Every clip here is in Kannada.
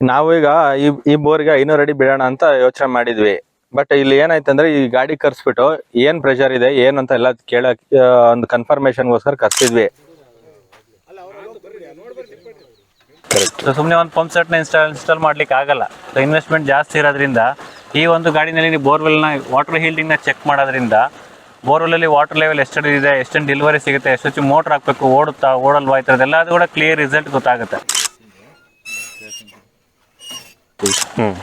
ನಾವು ಈಗ ಈ ಈ ಬೋರ್ಗೆ ಐನೂರು ಅಡಿ ಬಿಡೋಣ ಅಂತ ಯೋಚನೆ ಮಾಡಿದ್ವಿ. ಬಟ್ ಇಲ್ಲಿ ಏನಾಯ್ತಂದ್ರೆ ಈ ಗಾಡಿ ಕರ್ಸ್ಬಿಟ್ಟು ಏನ್ ಪ್ರೆಷರ್ ಇದೆ ಏನು ಅಂತ ಎಲ್ಲ ಕೇಳಕ್ ಒಂದು ಕನ್ಫರ್ಮೇಶನ್ಗೋಸ್ಕರ ಕರ್ಸಿದ್ವಿ. ಸುಮ್ನೆ ಸೊ ಸುಮ್ಮನೆ ಒಂದು ಪಂಪ್ ಸೆಟ್ನ ಇನ್ಸ್ಟಾಲ್ ಇನ್ಸ್ಟಾಲ್ ಮಾಡ್ಲಿಕ್ಕೆ ಆಗಲ್ಲ. ಸೊ ಇನ್ವೆಸ್ಟ್ಮೆಂಟ್ ಜಾಸ್ತಿ ಇರೋದ್ರಿಂದ ಈ ಒಂದು ಗಾಡಿನಲ್ಲಿ ನೀವು ಬೋರ್ವೆಲ್ನ ವಾಟರ್ ಹೀಲ್ಡಿಂಗ್ನ ಚೆಕ್ ಮಾಡೋದ್ರಿಂದ ಬೋರ್ವೆಲ್ ಅಲ್ಲಿ ವಾಟರ್ ಲೆವೆಲ್ ಎಷ್ಟು ಇದೆ ಎಷ್ಟೊಂದು ಡೆಲಿವರಿ ಸಿಗುತ್ತೆ ಎಷ್ಟೊಚ್ಚು ಮೋಟರ್ ಹಾಕಬೇಕು ಓಡುತ್ತಾ ಓಡಲ್ವಾ ಈ ಥರದ್ದೆಲ್ಲ ಅದು ಕೂಡ ಕ್ಲಿಯರ್ ರಿಸಲ್ಟ್ ಗೊತ್ತಾಗುತ್ತೆ.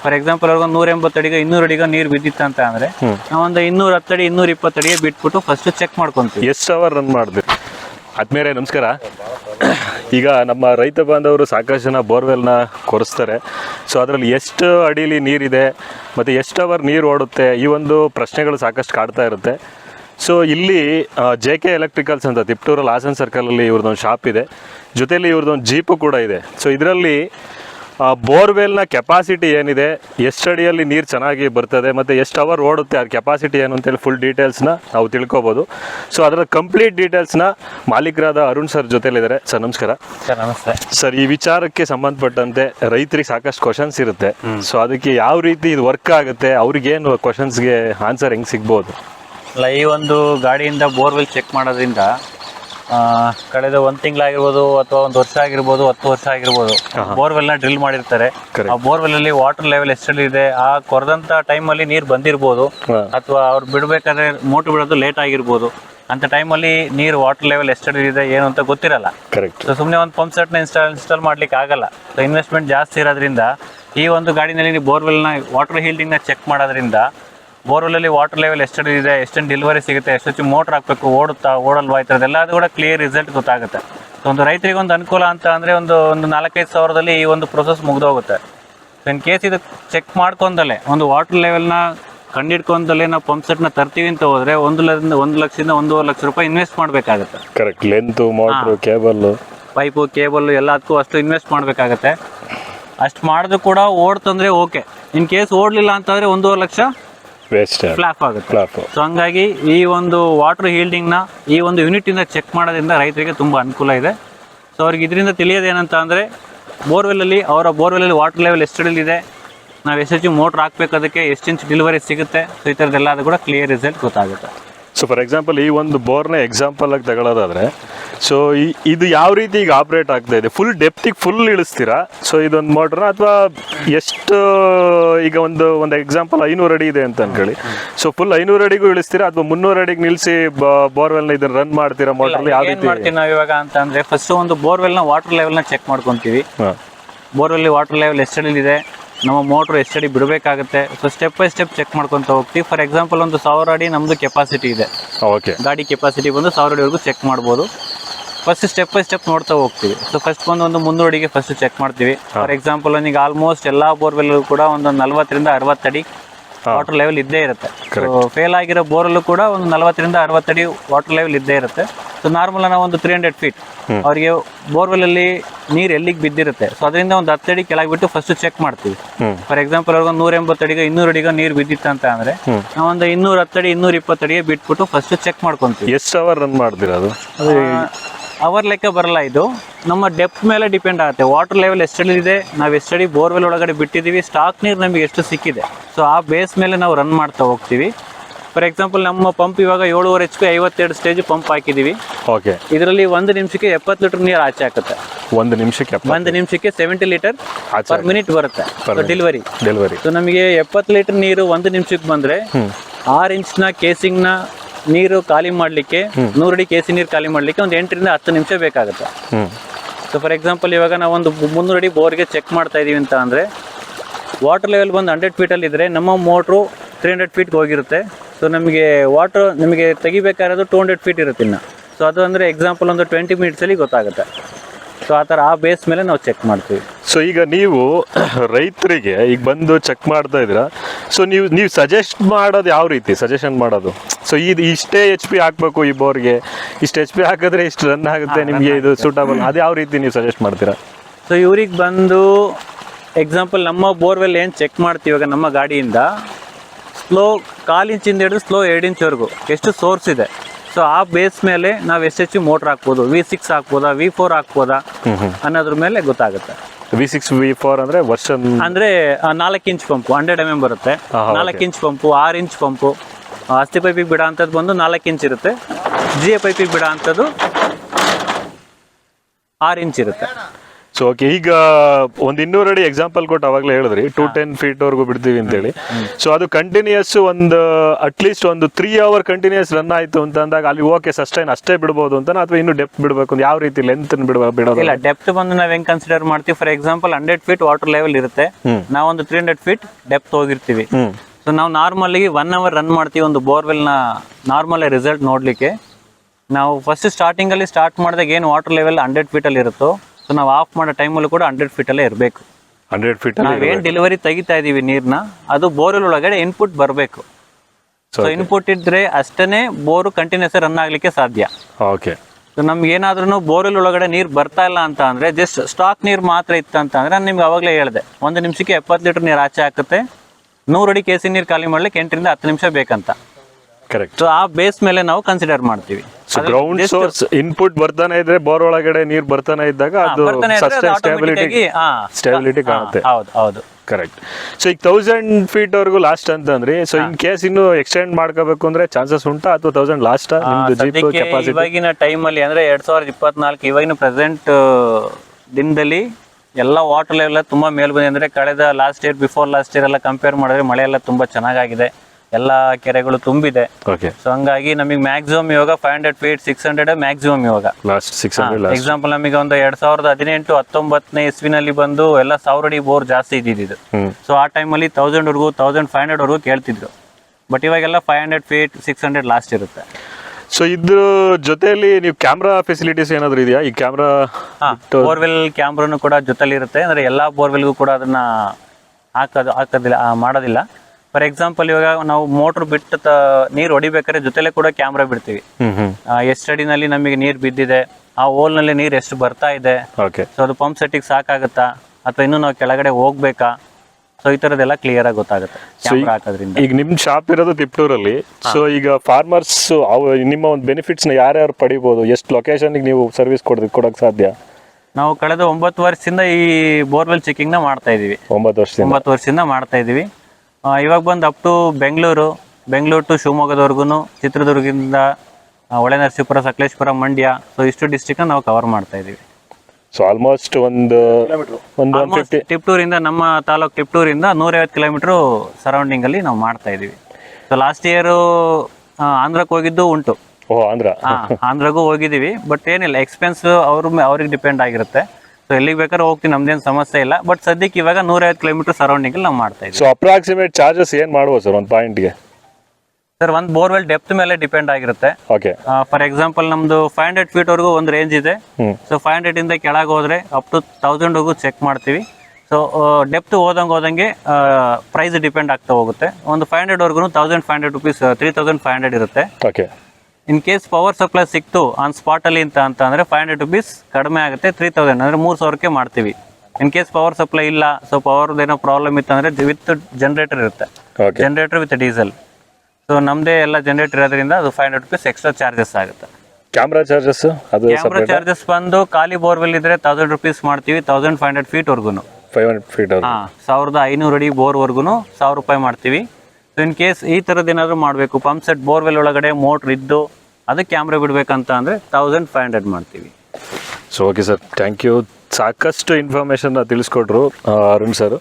ಫಾರ್ ಎಕ್ಸಾಂಪಲ್ ಅವ್ರಿಗೆ ನೂರ ಎಂಬತ್ತು ಅಡಿಗೆ ಇನ್ನೂರು ಅಡಿಗೆ ನೀರು ಬಿದ್ದಿತ್ತು ಅಂತ ಅಂದ್ರೆ ನಾವೊಂದು ಇನ್ನೂರ ಹತ್ತಡಿ ಇನ್ನೂರ ಇಪ್ಪತ್ತು ಅಡಿಗೆ ಬಿಟ್ಬಿಟ್ಟು ಫಸ್ಟ್ ಚೆಕ್ ಮಾಡ್ಕೊಂತೀವಿ. ಎಷ್ಟು ಅವರ್ ರನ್ ಮಾಡಿದ್ವಿ ಆದ್ಮೇಲೆ ನಮಸ್ಕಾರ. ಈಗ ನಮ್ಮ ರೈತ ಬಾಂಧವರು ಸಾಕಷ್ಟು ಜನ ಬೋರ್ವೆಲ್ನ ಕೊರೆಸ್ತಾರೆ. ಸೊ ಅದರಲ್ಲಿ ಎಷ್ಟು ಅಡಿಲಿ ನೀರಿದೆ ಮತ್ತು ಎಷ್ಟು ಅವರ್ ನೀರು ಓಡುತ್ತೆ ಈ ಒಂದು ಪ್ರಶ್ನೆಗಳು ಸಾಕಷ್ಟು ಕಾಡ್ತಾ ಇರುತ್ತೆ. ಸೊ ಇಲ್ಲಿ ಜೆ ಕೆ ಎಲೆಕ್ಟ್ರಿಕಲ್ಸ್ ಅಂತ ತಿಪ್ಟೂರಲ್ಲಿ ಹಾಸನ್ ಸರ್ಕಲಲ್ಲಿ ಇವ್ರದ್ದೊಂದು ಶಾಪ್ ಇದೆ. ಜೊತೆಯಲ್ಲಿ ಇವ್ರದ್ದೊಂದು ಜೀಪು ಕೂಡ ಇದೆ. ಸೊ ಇದರಲ್ಲಿ ಬೋರ್ವೆಲ್ನ ಕೆಪಾಸಿಟಿ ಏನಿದೆ ಎಷ್ಟು ಅಡಿಯಲ್ಲಿ ನೀರು ಚೆನ್ನಾಗಿ ಬರ್ತದೆ ಮತ್ತು ಎಷ್ಟು ಅವರ್ ಓಡುತ್ತೆ ಅದ್ರ ಕೆಪಾಸಿಟಿ ಏನು ಅಂತೇಳಿ ಫುಲ್ ಡೀಟೇಲ್ಸ್ನ ನಾವು ತಿಳ್ಕೊಬೋದು. ಸೊ ಅದರ ಕಂಪ್ಲೀಟ್ ಡೀಟೇಲ್ಸ್ನ ಮಾಲೀಕರಾದ ಅರುಣ್ ಸರ್ ಜೊತೆಲಿದ್ದಾರೆ. ಸರ್ ನಮಸ್ಕಾರ. ಸರ್ ನಮಸ್ತೆ. ಸರ್ ಈ ವಿಚಾರಕ್ಕೆ ಸಂಬಂಧಪಟ್ಟಂತೆ ರೈತರಿಗೆ ಸಾಕಷ್ಟು ಕ್ವಶನ್ಸ್ ಇರುತ್ತೆ. ಸೊ ಅದಕ್ಕೆ ಯಾವ ರೀತಿ ಇದು ವರ್ಕ್ ಆಗುತ್ತೆ ಅವ್ರಿಗೇನು ಕ್ವಶನ್ಸ್ಗೆ ಆನ್ಸರ್ ಹೆಂಗೆ ಸಿಗ್ಬೋದು? ಅಲ್ಲ ಈ ಒಂದು ಗಾಡಿಯಿಂದ ಬೋರ್ವೆಲ್ ಚೆಕ್ ಮಾಡೋದ್ರಿಂದ ಆ, ಕಳೆದ ಒಂದು ತಿಂಗಳಾಗಿರ್ಬೋದು ಅಥವಾ ಒಂದು ವರ್ಷ ಆಗಿರ್ಬೋದು ಹತ್ತು ವರ್ಷ ಆಗಿರ್ಬೋದು ಬೋರ್ವೆಲ್ನ ಡ್ರಿಲ್ ಮಾಡಿರ್ತಾರೆ. ಆ ಬೋರ್ವೆಲ್ ಅಲ್ಲಿ ವಾಟರ್ ಲೆವೆಲ್ ಎಷ್ಟಿದೆ ಆ ಕೊರೆದಂತ ಟೈಮಲ್ಲಿ ನೀರು ಬಂದಿರ್ಬೋದು ಅಥವಾ ಅವ್ರು ಬಿಡಬೇಕಾದ್ರೆ ಮೋಟರ್ ಬಿಡೋದು ಲೇಟ್ ಆಗಿರ್ಬೋದು. ಅಂತ ಟೈಮಲ್ಲಿ ನೀರು ವಾಟರ್ ಲೆವೆಲ್ ಎಷ್ಟಿದೆ ಏನು ಅಂತ ಗೊತ್ತಿರಲ್ಲ. ಕರೆಕ್ಟ್ ಸೊ ಸುಮ್ಮನೆ ಒಂದು ಪಂಪ್ ಸೆಟ್ನ ಇನ್ಸ್ಟಾಲ್ ಇನ್ಸ್ಟಾಲ್ ಮಾಡ್ಲಿಕ್ಕೆ ಆಗಲ್ಲ. ಇನ್ವೆಸ್ಟ್ಮೆಂಟ್ ಜಾಸ್ತಿ ಇರೋದ್ರಿಂದ ಈ ಒಂದು ಗಾಡಿನಲ್ಲಿ ಬೋರ್ವೆಲ್ ಬೋರ್ವೆಲ್ನ ವಾಟರ್ ಹೀಲ್ಡಿಂಗ್ನ ಚೆಕ್ ಮಾಡೋದ್ರಿಂದ ಬೋರ್ವೆಲಲ್ಲಿ ವಾಟರ್ ಲೆವೆಲ್ ಎಷ್ಟು ಇದೆ ಎಷ್ಟೊಂದು ಡೆಲಿವರಿ ಸಿಗುತ್ತೆ ಎಷ್ಟೊತ್ತು ಮೋಟ್ರ್ ಹಾಕಬೇಕು ಓಡುತ್ತಾ ಓಡಲ್ವಾ ಈ ಥರದ್ದೆಲ್ಲ ಅದು ಕೂಡ ಕ್ಲಿಯರ್ ರಿಸಲ್ಟ್ ಗೊತ್ತಾಗುತ್ತೆ. ಸೊ ಒಂದು ರೈತರಿಗೆ ಒಂದು ಅನುಕೂಲ ಅಂತ ಅಂದರೆ ಒಂದು ಒಂದು ನಾಲ್ಕೈದು ಸಾವಿರದಲ್ಲಿ ಈ ಒಂದು ಪ್ರೊಸೆಸ್ ಮುಗ್ದೋಗುತ್ತೆ. ಇನ್ ಕೇಸ್ ಇದು ಚೆಕ್ ಮಾಡ್ಕೊಂಡಲ್ಲೇ ಒಂದು ವಾಟರ್ ಲೆವೆಲ್ನ ಕಂಡಿಡ್ಕೊಂಡಲ್ಲೇ ನಾವು ಪಂಪ್ ಸೆಟ್ನ ತರ್ತೀವಿ ಅಂತ ಹೋದರೆ ಒಂದು ಲಕ್ಷದಿಂದ ಒಂದು ಲಕ್ಷದಿಂದ ಒಂದೂವರೆ ಲಕ್ಷ ರೂಪಾಯಿ ಇನ್ವೆಸ್ಟ್ ಮಾಡಬೇಕಾಗುತ್ತೆ. Correct length motor cable pipe cable ಎಲ್ಲದಕ್ಕೂ ಅಷ್ಟು ಇನ್ವೆಸ್ಟ್ ಮಾಡಬೇಕಾಗತ್ತೆ. ಅಷ್ಟು ಮಾಡಿದ್ರು ಕೂಡ ಓಡ್ತಂದ್ರೆ ಓಕೆ ಇನ್ ಕೇಸ್ ಓಡಲಿಲ್ಲ ಅಂತಂದ್ರೆ ಒಂದೂವರೆ ಲಕ್ಷ ವೇಸ್ಟ್ ಫ್ಲಾಪ್ ಆಗುತ್ತೆ. ಫ್ಲಾಪ್ ಸೊ ಹಂಗಾಗಿ ಈ ಒಂದು ವಾಟರ್ ಹೀಲ್ಡಿಂಗ್ನ ಈ ಒಂದು ಯೂನಿಟಿಂದ ಚೆಕ್ ಮಾಡೋದ್ರಿಂದ ರೈತರಿಗೆ ತುಂಬ ಅನುಕೂಲ ಇದೆ. ಸೊ ಅವ್ರಿಗೆ ಇದರಿಂದ ತಿಳಿಯೋದೇನಂತ ಅಂದರೆ ಬೋರ್ವೆಲ್ಲಲ್ಲಿ ಅವರ ಬೋರ್ವೆಲ್ಲಲ್ಲಿ ವಾಟರ್ ಲೆವೆಲ್ ಇದೆ ನಾವು ಎಷ್ಟು ಹೆಚ್ಚು ಮೋಟ್ರ್ ಹಾಕ್ಬೇಕು ಅದಕ್ಕೆ ಎಷ್ಟು ಇಂಚ್ ಡೆಲಿವರಿ ಸಿಗುತ್ತೆ ಸೊ ಈ ಥರದ್ದೆಲ್ಲ ಅದು ಕೂಡ ಕ್ಲಿಯರ್ ರಿಸಲ್ಟ್ ಗೊತ್ತಾಗುತ್ತೆ. ಸೊ ಫಾರ್ ಎಕ್ಸಾಂಪಲ್ ಈ ಒಂದು ಬೋರ್ನ ಎಕ್ಸಾಂಪಲ್ ಆಗಿ ತಗೊಳ್ಳೋದಾದ್ರೆ ಸೊ ಇದು ಯಾವ ರೀತಿ ಈಗ ಆಪ್ರೇಟ್ ಆಗ್ತಾ ಇದೆ? ಫುಲ್ ಡೆಪ್ತಿಗೆ ಫುಲ್ ಇಳಿಸ್ತೀರಾ? ಸೊ ಇದೊಂದು ಮೋಟ್ರ್ ಅಥವಾ ಎಷ್ಟು ಈಗ ಒಂದು ಒಂದು ಎಕ್ಸಾಂಪಲ್ ಐನೂರು ಅಡಿ ಇದೆ ಅಂತ ಅನ್ಕೊಳ್ಳಿ ಸೊ ಫುಲ್ ಐನೂರು ಅಡಿಗೂ ಇಳಿಸ್ತೀರಾ? ಅಥವಾ ಮುನ್ನೂರು ಅಡಿಗೆ ನಿಲ್ಲಿಸಿ ಬೋರ್ವೆಲ್ನ ಇದನ್ನ ರನ್ ಮಾಡ್ತೀರಾ ಮೋಟ್ರಲ್ಲಿ ಯಾವ ರೀತಿ? ಮಾಡ್ತೀವಿ ನಾವು ಇವಾಗ ಅಂತ ಅಂದ್ರೆ ಫಸ್ಟ್ ಒಂದು ಬೋರ್ವೆಲ್ನ ವಾಟರ್ ಲೆವೆಲ್ನ ಚೆಕ್ ಮಾಡ್ಕೊಂತೀವಿ. ಬೋರ್ವೆಲ್ ವಾಟರ್ ಲೆವೆಲ್ ಇದೆ? ನಮ್ಮ ಮೋಟ್ರ್ ಎಷ್ಟಡಿ ಬಿಡಬೇಕಾಗುತ್ತೆ? So step by step check ಮಾಡ್ಕೊಂತ ಹೋಗ್ತೀವಿ. ಫಾರ್ ಎಕ್ಸಾಂಪಲ್ ಒಂದು ಸಾವಿರ ಅಡಿ ನಮ್ಮದು ಕೆಪಾಸಿಟಿ ಇದೆ. ಓಕೆ ಗಾಡಿ ಕೆಪಾಸಿಟಿ ಬಂದು ಸಾವಿರ ಅಡಿವರೆಗೂ ಚೆಕ್ ಮಾಡ್ಬೋದು. ಫಸ್ಟ್ ಸ್ಟೆಪ್ ಬೈ ಸ್ಟೆಪ್ ನೋಡ್ತಾ ಹೋಗ್ತೀವಿ. ಸೊ ಫಸ್ಟ್ ಒಂದು ಒಂದು ಅಡಿಗೆ ಫಸ್ಟ್ ಚೆಕ್ ಮಾಡ್ತೀವಿ. ಫಾರ್ ಎಕ್ಸಾಂಪಲ್ ಈಗ ಆಲ್ಮೋಸ್ಟ್ ಎಲ್ಲ ಬೋರ್ವೆಲ್ ಕೂಡ ಒಂದು ನಲ್ವತ್ತರಿಂದ ಅರವತ್ತು ಅಡಿ ವಾಟರ್ ಲೆವೆಲ್ ಇದ್ದೇ ಇರುತ್ತೆ. ಸೊ ಫೇಲ್ ಆಗಿರೋ ಬೋರಲ್ಲೂ ಕೂಡ ಒಂದು ನಲವತ್ತರಿಂದ ಅಡಿ ವಾಟರ್ ಲೆವೆಲ್ ಇದ್ದೇ ಇರುತ್ತೆ. ಸೊ ನಾರ್ಮಲ್ ನಾವು ಒಂದು ತ್ರೀ ಹಂಡ್ರೆಡ್ ಫೀಟ್ ಅವರಿಗೆ ಬೋರ್ವೆಲ್ ಅಲ್ಲಿ ನೀರು ಎಲ್ಲಿಗೆ ಬಿದ್ದಿರುತ್ತೆ? ಸೊ ಅದರಿಂದ ಒಂದು ಹತ್ತಡಿ ಕೆಳಗೆ ಬಿಟ್ಟು ಫಸ್ಟ್ ಚೆಕ್ ಮಾಡ್ತೀವಿ. ಫಾರ್ ಎಕ್ಸಾಂಪಲ್ ಅವ್ರಿಗೆ ನೂರ ಎಂಬತ್ತು ಅಡಿಗೆ ಇನ್ನೂರು ಅಡಿಗೆ ನೀರು ಬಿದ್ದಿತ್ತು ಅಂತ ಅಂದ್ರೆ ನಾವೊಂದು ಇನ್ನೂರ ಹತ್ತಡಿ ಇನ್ನೂರ ಇಪ್ಪತ್ತು ಅಡಿಗೆ ಬಿಟ್ಬಿಟ್ಟು ಫಸ್ಟ್ ಚೆಕ್ ಮಾಡ್ಕೊಂತೀವಿ. ಎಷ್ಟು ಅವರ್ ರನ್ ಮಾಡ್ತೀರಾ ಅದು? ಅವರ್ ಲೆಕ್ಕ ಬರಲ್ಲ ಇದು. ನಮ್ಮ ಡೆಪ್ ಮೇಲೆ ಡಿಪೆಂಡ್ ಆಗುತ್ತೆ. ವಾಟರ್ ಲೆವೆಲ್ ಎಷ್ಟಡಿ ಇದೆ? ನಾವು ಎಷ್ಟಡಿ ಬೋರ್ವೆಲ್ ಒಳಗಡೆ ಬಿಟ್ಟಿದ್ದೀವಿ. ಸ್ಟಾಕ್ ನೀರು ನಮಗೆ ಎಷ್ಟು ಸಿಕ್ಕಿದೆ? ಸೊ ಆ ಬೇಸ್ ಮೇಲೆ ನಾವು ರನ್ ಮಾಡ್ತಾ ಹೋಗ್ತೀವಿ. ಫಾರ್ ಎಕ್ಸಾಂಪಲ್ ನಮ್ಮ ಪಂಪ್ ಇವಾಗ ಏಳುವರೆ ಎಚ್ ಪಿ ಐವತ್ತೆರಡು ಸ್ಟೇಜ್ ಪಂಪ್ ಹಾಕಿದ್ದೀವಿ. ಓಕೆ ಇದರಲ್ಲಿ ಒಂದು ನಿಮಿಷಕ್ಕೆ ಎಪ್ಪತ್ತು ಲೀಟರ್ ನೀರು ಆಚೆ ಹಾಕುತ್ತೆ. ಒಂದು ನಿಮಿಷಕ್ಕೆ ಒಂದು ನಿಮಿಷಕ್ಕೆ ಸೆವೆಂಟಿ ಲೀಟರ್ ಪರ್ ಮಿನಿಟ್ ಬರುತ್ತೆ. ಡೆಲಿವರಿ ಡೆಲಿವರಿ ಸೊ ನಮಗೆ ಎಪ್ಪತ್ತು ಲೀಟರ್ ನೀರು ಒಂದು ನಿಮಿಷಕ್ಕೆ ಬಂದ್ರೆ ಆರು ಇಂಚ್ನ ಕೇಸಿಂಗ್ನ ನೀರು ಖಾಲಿ ಮಾಡಲಿಕ್ಕೆ ನೂರಡಿ ಸಿ ನೀರು ಖಾಲಿ ಮಾಡಲಿಕ್ಕೆ ಒಂದು ಎಂಟರಿಂದ ಹತ್ತು ನಿಮಿಷ ಬೇಕಾಗುತ್ತೆ. ಸೊ ಫಾರ್ ಎಕ್ಸಾಂಪಲ್ ಇವಾಗ ನಾವು ಒಂದು ಮುನ್ನೂರು ಅಡಿ ಬೋರ್ಗೆ ಚೆಕ್ ಮಾಡ್ತಾ ಇದೀವಿ ಅಂತ ಅಂದರೆ ವಾಟರ್ ಲೆವೆಲ್ ಬಂದು ಹಂಡ್ರೆಡ್ ಫೀಟಲ್ಲಿ ಇದ್ದರೆ ನಮ್ಮ ಮೋಟ್ರು ತ್ರೀ ಹಂಡ್ರೆಡ್ ಫೀಟ್ಗೆ ಹೋಗಿರುತ್ತೆ. ಸೊ ನಮಗೆ ವಾಟರ್ ನಮಗೆ ತೆಗಿಬೇಕಾಗಿರೋದು ಟೂ ಹಂಡ್ರೆಡ್ ಫೀಟ್ ಇರುತ್ತೆ ಇನ್ನು. ಸೊ ಅದು ಅಂದರೆ ಎಕ್ಸಾಂಪಲ್ ಒಂದು ಟ್ವೆಂಟಿ ಮಿನಿಟ್ಸಲ್ಲಿ ಗೊತ್ತಾಗುತ್ತೆ. ಸೊ ಆ ಥರ ಆ ಬೇಸ್ ಮೇಲೆ ನಾವು ಚೆಕ್ ಮಾಡ್ತೀವಿ. ಸೊ ಈಗ ನೀವು ರೈತರಿಗೆ ಈಗ ಬಂದು ಚೆಕ್ ಮಾಡ್ತಾ ಇದ್ದೀರಾ? ಸೊ ನೀವು ನೀವು ಸಜೆಸ್ಟ್ ಮಾಡೋದು ಯಾವ ರೀತಿ? ಸಜೆಷನ್ ಮಾಡೋದು? ಸೊ ಇದು ಇಷ್ಟೇ ಎಚ್ ಪಿ ಹಾಕಬೇಕು ಈ ಬೋರ್ಗೆ. ಇಷ್ಟು ಎಚ್ ಪಿ ಹಾಕಿದ್ರೆ ಇಷ್ಟು ರನ್ ಆಗುತ್ತೆ ನಿಮಗೆ ಇದು ಸೂಟಬಲ್ ಅದು ಯಾವ ರೀತಿ ನೀವು ಸಜೆಸ್ಟ್ ಮಾಡ್ತೀರಾ? ಸೊ ಇವ್ರಿಗೆ ಬಂದು ಎಕ್ಸಾಂಪಲ್ ನಮ್ಮ ಬೋರ್ವೆಲ್ ಏನು ಚೆಕ್ ಮಾಡ್ತೀವಿ ಇವಾಗ ನಮ್ಮ ಗಾಡಿಯಿಂದ? ಸ್ಲೋ ಕಾಲು ಇಂಚಿಂದ ಹಿಡಿದು ಸ್ಲೋ ಎರಡು ಇಂಚ್ವರೆಗೂ ಎಷ್ಟು ಸೋರ್ಸ್ ಇದೆ? ಸೊ ಆ ಬೇಸ್ ಮೇಲೆ ನಾವು ಎಸ್ ಎಚ್ ಮೋಟರ್ ಹಾಕ್ಬೋದು ವಿ ಸಿಕ್ಸ್ ಹಾಕ್ಬೋದಾ ವಿ ಫೋರ್ ಹಾಕ್ಬೋದಾ ಅನ್ನೋದ್ರ ಮೇಲೆ ಗೊತ್ತಾಗುತ್ತೆ. ವಿ ಸಿಕ್ಸ್ ವಿ ಫೋರ್ ಅಂದ್ರೆ ವರ್ಷನ್ ಅಂದ್ರೆ ನಾಲ್ಕು inch pump hundred M M ಬರುತ್ತೆ. ನಾಲ್ಕು ಇಂಚ್ ಪಂಪು ಆರು ಇಂಚ್ ಪಂಪು ಆ, ಅಸ್ಥಿ ಪೈಪಿಗೆ ಬಿಡ ಅಂತದ್ದು ಬಂದು ನಾಲ್ಕು ಇಂಚ್ ಇರುತ್ತೆ. ಜಿ ಎ ಪೈಪಿಗೆ ಬಿಡ ಅಂತದ್ದು ಆರು ಇಂಚ್ ಇರುತ್ತೆ. ಸೊ ಓಕೆ ಈಗ ಒಂದು ಇನ್ನೂರು ಅಡಿ ಎಕ್ಸಾಂಪಲ್ ಕೊಟ್ಟು ಅವಾಗಲೇ ಹೇಳಿದ್ರಿ ಟು ಟೆನ್ ಫೀಟ್ ವರೆಗೂ ಬಿಡ್ತೀವಿ ಅಂತೇಳಿ ಸೊ ಅದು ಕಂಟಿನ್ಯೂಸ್ ಒಂದು ಅಟ್ಲೀಸ್ಟ್ ಒಂದು ತ್ರೀ ಅವರ್ ಕಂಟಿನ್ಯೂಸ್ ರನ್ ಆಯ್ತು ಅಂತ ಅಂದಾಗ ಅಲ್ಲಿ ಓಕೆ ಸಸ್ಟೈನ್ ಅಷ್ಟೇ ಬಿಡ್ಬೋದು ಅಂತ ಅಥವಾ ಇನ್ನು ಡೆಪ್ ಬಿಡಬೇಕು ಯಾವ ರೀತಿ ಲೆಂತ್ ಬಿಡಬೇಕು ಬಿಡೋದು? ಇಲ್ಲ ಡೆಪ್ತ್ ಬಂದು ನಾವ್ ಹೆಂಗ್ ಕನ್ಸಿಡರ್ ಮಾಡ್ತೀವಿ? For example hundred feet water level ಇರುತ್ತೆ. ನಾವೊಂದು ತ್ರೀ ಹಂಡ್ರೆಡ್ ಫೀಟ್ ಡೆಪ್ತ್ ಹೋಗಿರ್ತೀವಿ. ಸೊ ನಾವು ನಾರ್ಮಲಿ ಒನ್ ಅವರ್ ರನ್ ಮಾಡ್ತೀವಿ ಒಂದು ನ ನಾರ್ಮಲ್ ರಿಸಲ್ಟ್ ನೋಡ್ಲಿಕ್ಕೆ. ನಾವು ಫಸ್ಟ್ ಸ್ಟಾರ್ಟಿಂಗ್ ಅಲ್ಲಿ ಸ್ಟಾರ್ಟ್ ಮಾಡಿದಾಗ ಏನು ವಾಟರ್ ಲೆವೆಲ್ ಹಂಡ್ರೆಡ್ ಅಲ್ಲಿ ಇರುತ್ತೋ ಸೊ ನಾವು ಆಫ್ ಮಾಡೋ ಟೈಮಲ್ಲಿ ಕೂಡ ಹಂಡ್ರೆಡ್ ಫೀಟಲ್ಲೇ ಇರಬೇಕು. ಹಂಡ್ರೆಡ್ ಫೀಟ್ ನಾವು ನಾವೇನು ಡೆಲಿವರಿ ತೆಗಿತಾ ಇದೀವಿ ನೀರನ್ನ ಅದು ಬೋರ್ವೆಲ್ ಒಳಗಡೆ ಇನ್ಪುಟ್ ಬರಬೇಕು. ಸೊ ಇನ್ಪುಟ್ ಇದ್ರೆ ಅಷ್ಟೇ ಬೋರು ಕಂಟಿನ್ಯೂಸ್ ರನ್ ಆಗ್ಲಿಕ್ಕೆ ಸಾಧ್ಯ. ಓಕೆ ಸೊ ನಮ್ಗೆ ಏನಾದ್ರೂ ಬೋರ್ವೆಲ್ ಒಳಗಡೆ ನೀರು ಬರ್ತಾ ಇಲ್ಲ ಅಂತ ಅಂದ್ರೆ ಜಸ್ಟ್ ಸ್ಟಾಕ್ ನೀರು ಮಾತ್ರ ಇತ್ತು ಅಂತ ಅಂದ್ರೆ ನಾನು ನಿಮ್ಗೆ ಅವಾಗಲೇ ಹೇಳಿದೆ. ಒಂದು ನಿಮಿಷಕ್ಕೆ ಎಪ್ಪತ್ತು ಲೀಟರ್ ನೀರು ಆಚೆ ಹಾಕುತ್ತೆ. ನೂರಡಿ ಅಡಿ ಸಿ ನೀರು ಖಾಲಿ ಮಾಡ್ಲಿಕ್ಕೆ ಎಂಟರಿಂದ ಹತ್ತು ನಿಮಿಷ ಬೇಕಂತ. ಕರೆಕ್ಟ್ ಸೊ ಆ ಬೇಸ್ ಮೇಲೆ ನಾವು ಕನ್ಸಿಡರ್ ಮಾಡ್ತೀವಿ. ಸೊ ಗ್ರೌಂಡ್ ಸೋರ್ಸ್ ಇನ್ಪುಟ್ ಬರ್ತಾನೆ ಇದ್ರೆ ಬೋರ್ ಒಳಗಡೆ ನೀರು ಬರ್ತಾನೆ ಇದ್ದಾಗ ಅದು ಬರ್ತಾನೆ ಇದ್ರೆ ಅದು ಸಸ್ಟೈನ್ ಸ್ಟೆಬಿಲಿಟಿ automatic ಆಗಿ, ಹಾ, ಸ್ಟೆಬಿಲಿಟಿ ಕಾಣುತ್ತೆ. ಹೌದು ಹೌದು. ಕರೆಕ್ಟ್ ಸೊ ಈಗ ತೌಸಂಡ್ ಫೀಟ್ ವರೆಗೂ ಲಾಸ್ಟ್ ಅಂತಂದ್ರೆ ಸೊ ಇನ್ ಕೇಸ್ ಇನ್ನು ಎಕ್ಸ್ಟೆಂಡ್ ಮಾಡ್ಕೋಬೇಕು ಅಂದ್ರೆ ಚಾನ್ಸಸ್ ಉಂಟಾ? ಅಥವಾ ತೌಸಂಡ್ ಲಾಸ್ಟ್ ನಿಮ್ದು ಜೀಪ್ ಸದ್ಯಕ್ಕೆ ಕೆಪಾಸಿಟಿ ಇವಾಗಿನ ಟೈಮಲ್ಲಿ ಅಂದ್ರೆ ಎರಡ್ ಸಾವಿರದ ಇಪ್ಪತ್ನಾಲ್ಕು ಇವಾಗಿನ ಪ್ರೆಸೆಂಟ್ ದಿನದಲ್ಲಿ ಎಲ್ಲ ವಾಟರ್ ಲೆವೆಲ್ ತುಂಬಾ ಮೇಲ್ ಬಂದಿದೆ ಅಂದ್ರೆ ಕಳೆದ last year before last year ಎಲ್ಲ ಕಂಪೇರ್ ಮಾಡಿದ್ರೆ ಮಳೆ ಎಲ್ಲ ತುಂಬಾ ಚೆನ್ನಾಗಾಗಿದೆ. ಎಲ್ಲ ಕೆರೆಗಳು ತುಂಬಿದೆ. ಓಕೆ ಸೊ ಹಂಗಾಗಿ ನಮಗೆ ಮ್ಯಾಕ್ಸಿಮಮ್ ಇವಾಗ five hundred feet six hundred maximum ಇವಾಗ. Last six hundred last example ನಮಗೆ ಒಂದು ಎರಡ್ ಸಾವಿರದ ಹದಿನೆಂಟು ಹತ್ತೊಂಬತ್ತನೇ ಇಸ್ವಿನಲ್ಲಿ ಬಂದು ಎಲ್ಲ ಸಾವಿರ ಅಡಿ ಬೋರ್ ಜಾಸ್ತಿ ಇದ್ದಿದ್ದು ಸೊ ಆ ಟೈಮಲ್ಲಿ ತೌಸಂಡ್ವರೆಗೂ ತೌಸಂಡ್ ಫೈವ್ ಹಂಡ್ರೆಡ್ವರೆಗೂ ಕೇಳ್ತಿದ್ರು. ಬಟ್ ಇವಾಗೆಲ್ಲ five hundred feet six hundred last ಇರುತ್ತೆ. ಸೊ ಇದ್ರ ಜೊತೆಯಲ್ಲಿ ನೀವು ಕ್ಯಾಮ್ರಾ ಫೆಸಿಲಿಟೀಸ್ ಏನಾದ್ರು ಇದೆಯಾ? ಈ ಕ್ಯಾಮ್ರಾ ಬೋರ್ವೆಲ್ ಕ್ಯಾಮ್ರಾನು ಕೂಡ ಜೊತೆಲಿ ಇರುತ್ತೆ. ಅಂದ್ರೆ ಎಲ್ಲಾ ಬೋರ್ವೆಲ್ಗೂ ಕೂಡ ಅದನ್ನ ಹಾಕೋದು ಹಾಕೋದಿಲ್ಲ ಮಾಡೋದಿಲ್ಲ. ಫಾರ್ ಎಕ್ಸಾಂಪಲ್ ಇವಾಗ ನಾವು ಮೋಟ್ರ್ ಬಿಟ್ಟು ನೀರು ಹೊಡಿಬೇಕಾದ್ರೆ ಜೊತೆಲೆ ಕೂಡ ಕ್ಯಾಮ್ರಾ ಬಿಡ್ತೀವಿ. ಹ್ಮ್ ಹ್ಮ್. ಆ, ಎಷ್ಟು ಅಡಿನಲ್ಲಿ ನಮಗೆ ನೀರು ಬಿದ್ದಿದೆ ಆ ಹೋಲ್ನಲ್ಲಿ ನೀರು ಎಷ್ಟು ಬರ್ತಾ ಇದೆ. ಓಕೆ ಸೊ ಅದು ಪಂಪ್ ಸೆಟ್ಟಿಗೆ ಸಾಕಾಗುತ್ತಾ? ಅಥವಾ ಇನ್ನೂ ನಾವು ಕೆಳಗಡೆ ಹೋಗ್ಬೇಕಾ? ಸೊ ಈ ತರದೆಲ್ಲ ಕ್ಲಿಯರ್ ಆಗಿ ಗೊತ್ತಾಗುತ್ತೆ ಕ್ಯಾಮ್ರಾ ಹಾಕೋದ್ರಿಂದ. ಈಗ ನಿಮ್ ಶಾಪ್ ಇರೋದು ತಿಪ್ಟೂರಲ್ಲಿ ಸೊ ಈಗ ಫಾರ್ಮರ್ಸ್ ಅವು ನಿಮ್ಮ ಒಂದು ಬೆನಿಫಿಟ್ಸ್ನ ಯಾರ್ಯಾರು ಪಡಿಬಹುದು ಎಷ್ಟು ಲೊಕೇಶನ್ ನೀವು ಸರ್ವಿಸ್ ಕೊಡ್ ಕೊಡಕ್ ಸಾಧ್ಯ? ನಾವು ಕಳೆದ ಒಂಬತ್ತು ವರ್ಷದಿಂದ ಈ ಬೋರ್ವೆಲ್ ಚೆಕಿಂಗ್ನ ಮಾಡ್ತಾ ಇದೀವಿ ಒಂಬತ್ತು ವರ್ಷದಿಂದ. ಒಂಬತ್ತು ವರ್ಷದಿಂದ ಮಾಡ್ತಾ ಇದ್ದೀವಿ. ಆ, ಇವಾಗ ಬಂದು up to Bengaluru Bengaluru to ಶಿವಮೊಗ್ಗದವರೆಗೂ ಚಿತ್ರದುರ್ಗದಿಂದ ಹೊಳೆನರಸೀಪುರ ಸಕಲೇಶ್ಪುರ ಮಂಡ್ಯ ಸೊ ಇಷ್ಟು ಡಿಸ್ಟಿಕ್ನ ನಾವು ಕವರ್ ಮಾಡ್ತಾ ಇದ್ದೀವಿ. ಸೊ ಆಲ್ಮೋಸ್ಟ್ ಒಂದು ಒಂದು ಟಿಪ್ಟೂರಿಂದ ನಮ್ಮ ತಾಲೂಕು ಟಿಪ್ಟೂರಿಂದ ನೂರೈವತ್ತು ಕಿಲೋಮೀಟ್ರು ಸರೌಂಡಿಂಗಲ್ಲಿ ನಾವು ಮಾಡ್ತಾ ಇದ್ದೀವಿ. ಸೊ ಲಾಸ್ಟ್ ಇಯರು ಆಂಧ್ರಕ್ಕೆ ಹೋಗಿದ್ದು ಉಂಟು. ಓ ಆಂಧ್ರ. ಹಾ ಆಂಧ್ರಗೂ ಹೋಗಿದ್ದೀವಿ ಬಟ್ ಏನಿಲ್ಲ ಎಕ್ಸ್ಪೆನ್ಸ್ ಅವ್ರ ಅವ್ರಿಗೆ ಡಿಪೆಂಡ್ ಆಗಿರುತ್ತೆ. ಸೊ ಎಲ್ಲಿಗೆ ಬೇಕಾದ್ರೆ ಹೋಗ್ತೀವಿ ನಮ್ದೇನು ಸಮಸ್ಯೆ ಇಲ್ಲ. ಬಟ್ ಸದ್ಯಕ್ಕೆ ಇವಾಗ ನೂರೈವತ್ತು ಕಿಲೋಮೀಟರ್ ಸರೌಂಡಿಂಗ್ ನಾವು ಮಾಡ್ತಾ ಇದ್ದೀವಿ. ಸೊ ಅಪ್ರಾಕ್ಸಿಮೇಟ್ ಚಾರ್ಜಸ್ ಏನ್ ಮಾಡ್ಬೋದು ಸರ್ ಒಂದು ಪಾಯಿಂಟ್ಗೆ ಸರ್ ಒಂದು ಬೋರ್ವೆಲ್ ಡೆಪ್ತ್ ಮೇಲೆ ಡಿಪೆಂಡ್ ಆಗಿರುತ್ತೆ. ಓಕೆ ಫಾರ್ ಎಕ್ಸಾಂಪಲ್ ನಮ್ದು ಫೈವ್ ಹಂಡ್ರೆಡ್ ಫೀಟ್ ವರೆಗೂ ಒಂದು ರೇಂಜ್ ಇದೆ. ಸೊ ಫೈವ್ ಹಂಡ್ರೆಡ್ ಇಂದ ಕೆಳಗೆ ಹೋದ್ರೆ ಅಪ್ ಟು ತೌಸಂಡ್ ವರೆಗೂ ಚೆಕ್ ಮಾಡ್ತೀವಿ. ಸೊ ಡೆಪ್ತ್ ಹೋದಂಗೆ ಹೋದಂಗೆ ಪ್ರೈಸ್ ಡಿಪೆಂಡ್ ಆಗ್ತಾ ಹೋಗುತ್ತೆ. ಒಂದು ಫೈವ್ ಹಂಡ್ರೆಡ್ ವರ್ಗು thousand five hundred rupees three thousand five hundred ಇರುತ್ತೆ. Okay in case power supply ಸಿಕ್ತು ಆನ್ ಸ್ಪಾಟಲ್ಲಿ ಅಂತ ಅಂತ ಅಂದರೆ ಫೈವ್ ಹಂಡ್ರೆಡ್ ರುಪೀಸ್ ಕಡಿಮೆ ಆಗುತ್ತೆ ತ್ರೀ ತೌಸಂಡ್ ಅಂದರೆ ಮೂರು ಸಾವಿರಕ್ಕೆ ಮಾಡ್ತೀವಿ. ಇನ್ ಕೇಸ್ ಪವರ್ ಸಪ್ಲೈ ಇಲ್ಲ ಸೊ ಪವರ್ ಏನೋ ಪ್ರಾಬ್ಲಮ್ ಇತ್ತು ಅಂದರೆ ವಿತ್ ಜನರೇಟರ್ ಇರುತ್ತೆ. ಜನ್ರೇಟರ್ ವಿತ್ ಡೀಸೆಲ್ ಸೊ ನಮ್ಮದೇ ಎಲ್ಲ ಜನರೇಟರ್ ಇರೋದ್ರಿಂದ ಅದು five hundred rupees extra charges ಆಗುತ್ತೆ. ಕ್ಯಾಮ್ರಾ ಚಾರ್ಜಸ್ ಕ್ಯಾಮ್ರಾ ಚಾರ್ಜಸ್ ಬಂದು ಖಾಲಿ ಬೋರ್ವೆಲ್ ಇದ್ರೆ ತೌಸಂಡ್ ರುಪೀಸ್ ಮಾಡ್ತೀವಿ ತೌಸಂಡ್ ಫೈವ್ ಹಂಡ್ರೆಡ್ ಫೀಟ್ ವರ್ಗು ಫೈವ್ ಹಂಡ್ರೆಡ್ ಫೀಟ್ ಹಾ ಸಾವಿರದ ಐನೂರು ಅಡಿ ಬೋರ್ವರ್ಗು ಸಾವಿರ ರೂಪಾಯಿ ಮಾಡ್ತೀವಿ. ಸೊ ಇನ್ ಕೇಸ್ ಈ ಥರದ್ದು ಏನಾದರೂ ಮಾಡಬೇಕು ಪಂಪ್ ಸೆಟ್ ಬೋರ್ವೆಲ್ ಒಳಗಡೆ ಮೋಟ್ರ್ ಇದ್ದು ಅದಕ್ಕೆ ಕ್ಯಾಮ್ರಾ ಬಿಡಬೇಕಂತ ಅಂದರೆ ತೌಸಂಡ್ ಫೈವ್ ಹಂಡ್ರೆಡ್ ಮಾಡ್ತೀವಿ. So okay sir thank you ಸಾಕಷ್ಟು ಇನ್ಫಾರ್ಮೇಶನ್ನ ತಿಳಿಸ್ಕೊಟ್ರು ಅರುಣ್ ಸರ್.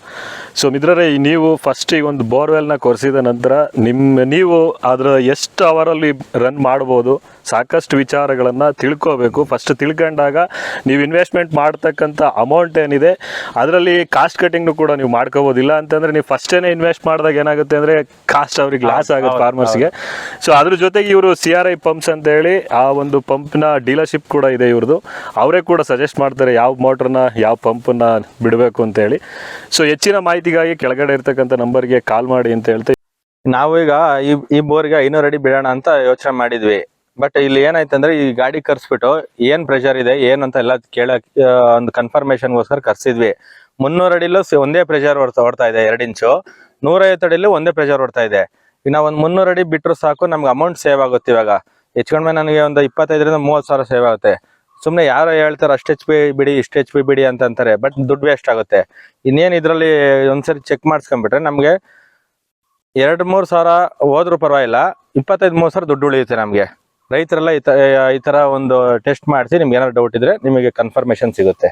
ಸೊ ಮಿತ್ರರೇ ನೀವು ಫಸ್ಟ್ ಈಗ ಒಂದು ಬೋರ್ವೆಲ್ನ ಕೊರೆಸಿದ ನಂತರ ನಿಮ್ಮ ನೀವು ಅದರ ಎಷ್ಟು ಅವರಲ್ಲಿ ರನ್ ಮಾಡ್ಬೋದು ಸಾಕಷ್ಟು ವಿಚಾರಗಳನ್ನು ತಿಳ್ಕೋಬೇಕು. ಫಸ್ಟ್ ತಿಳ್ಕೊಂಡಾಗ ನೀವು ಇನ್ವೆಸ್ಟ್ಮೆಂಟ್ ಮಾಡ್ತಕ್ಕಂಥ ಅಮೌಂಟ್ ಏನಿದೆ ಅದರಲ್ಲಿ ಕಾಸ್ಟ್ ಕಟಿಂಗ್ನು ಕೂಡ ನೀವು ಮಾಡ್ಕೋಬೋದಿಲ್ಲ ಅಂತಂದರೆ ನೀವು ಫಸ್ಟೇನೆ ಇನ್ವೆಸ್ಟ್ ಮಾಡಿದಾಗ ಏನಾಗುತ್ತೆ ಅಂದರೆ ಕಾಸ್ಟ್ ಅವ್ರಿಗೆ ಲಾಸ್ ಆಗುತ್ತೆ ಫಾರ್ಮರ್ಸ್ಗೆ ಸೊ ಅದ್ರ ಜೊತೆಗೆ ಇವರು ಸಿ ಆರ್ ಐ ಪಂಪ್ಸ್ ಅಂತ ಹೇಳಿ ಆ ಒಂದು ಪಂಪ್ನ ಡೀಲರ್ಶಿಪ್ ಕೂಡ ಇದೆ ಇವ್ರದ್ದು ಅವರೇ ಕೂಡ ಸಜೆಸ್ಟ್ ಮಾಡ್ತಾರೆ ಯಾವ ಮೋಟ್ರನ್ನ ಯಾವ ಪಂಪನ್ನ ಬಿಡಬೇಕು ಅಂತ ಹೇಳಿ. ಸೊ ಹೆಚ್ಚಿನ ಮಾಹಿತಿಗಾಗಿ ಕೆಳಗಡೆ ಇರ್ತಕ್ಕಂಥ ನಂಬರ್ಗೆ ಕಾಲ್ ಮಾಡಿ ಅಂತ ಹೇಳ್ತಾ ನಾವು ಈಗ ಈ ಈ ಬೋರ್ಗೆ ಐನೂರು ಅಡಿ ಬಿಡೋಣ ಅಂತ ಯೋಚನೆ ಮಾಡಿದ್ವಿ. ಬಟ್ ಇಲ್ಲಿ ಏನಾಯ್ತಂದ್ರೆ ಈ ಗಾಡಿ ಕರ್ಸ್ಬಿಟ್ಟು ಏನ್ ಪ್ರೆಷರ್ ಇದೆ, ಏನು ಅಂತ ಎಲ್ಲ ಕೇಳಕ್ ಒಂದು ಕನ್ಫರ್ಮೇಶನ್ಗೋಸ್ಕರ ಕರ್ಸಿದ್ವಿ. ಮುನ್ನೂರು ಅಡಿಲೂ ಒಂದೇ ಪ್ರೆಷರ್ ಹೊಡ್ತಾ ಹೊಡ್ತಾ ಇದೆ, ಎರಡು ಇಂಚು ನೂರೈವತ್ತು ಅಡಿಲೂ ಒಂದೇ ಪ್ರೆಷರ್ ಹೊಡ್ತಾ ಇದೆ. ಇನ್ನ ಒಂದು ಮುನ್ನೂರು ಅಡಿ ಬಿಟ್ಟರು ಸಾಕು, ನಮ್ಗೆ ಅಮೌಂಟ್ ಸೇವ್ ಆಗುತ್ತೆ ಇವಾಗ. ಹೆಚ್ಚು ಕಡಿಮೆ ನನಗೆ ಒಂದು ಇಪ್ಪತ್ತೈದರಿಂದ ಮೂವತ್ತು ಸಾವಿರ ಸೇವ್ ಆಗುತ್ತೆ. ಸುಮ್ಮನೆ ಯಾರೋ ಹೇಳ್ತಾರೆ ಅಷ್ಟು ಎಚ್ ಪಿ ಬಿಡಿ, ಇಷ್ಟು ಎಚ್ ಪಿ ಬಿಡಿ ಅಂತ ಅಂತಾರೆ ಬಟ್ ದುಡ್ಡು ವೇಸ್ಟ್ ಆಗುತ್ತೆ. ಇನ್ನೇನು ಇದರಲ್ಲಿ ಒಂದ್ಸರಿ ಚೆಕ್ ಮಾಡಿಸ್ಕೊಂಡ್ಬಿಟ್ರೆ ನಮಗೆ ಎರಡು ಮೂರು ಸಾವಿರ ಹೋದ್ರೂ ಪರವಾಗಿಲ್ಲ, ಇಪ್ಪತ್ತೈದು ಮೂರು ಸಾವಿರ ದುಡ್ಡು ಉಳಿಯುತ್ತೆ ನಮಗೆ. ರೈತರೆಲ್ಲ ಈ ಥರ ಒಂದು ಟೆಸ್ಟ್ ಮಾಡಿಸಿ ನಿಮ್ಗೆ ಏನಾದ್ರು ಡೌಟ್ ಇದ್ರೆ ನಿಮಗೆ ಕನ್ಫರ್ಮೇಷನ್ ಸಿಗುತ್ತೆ.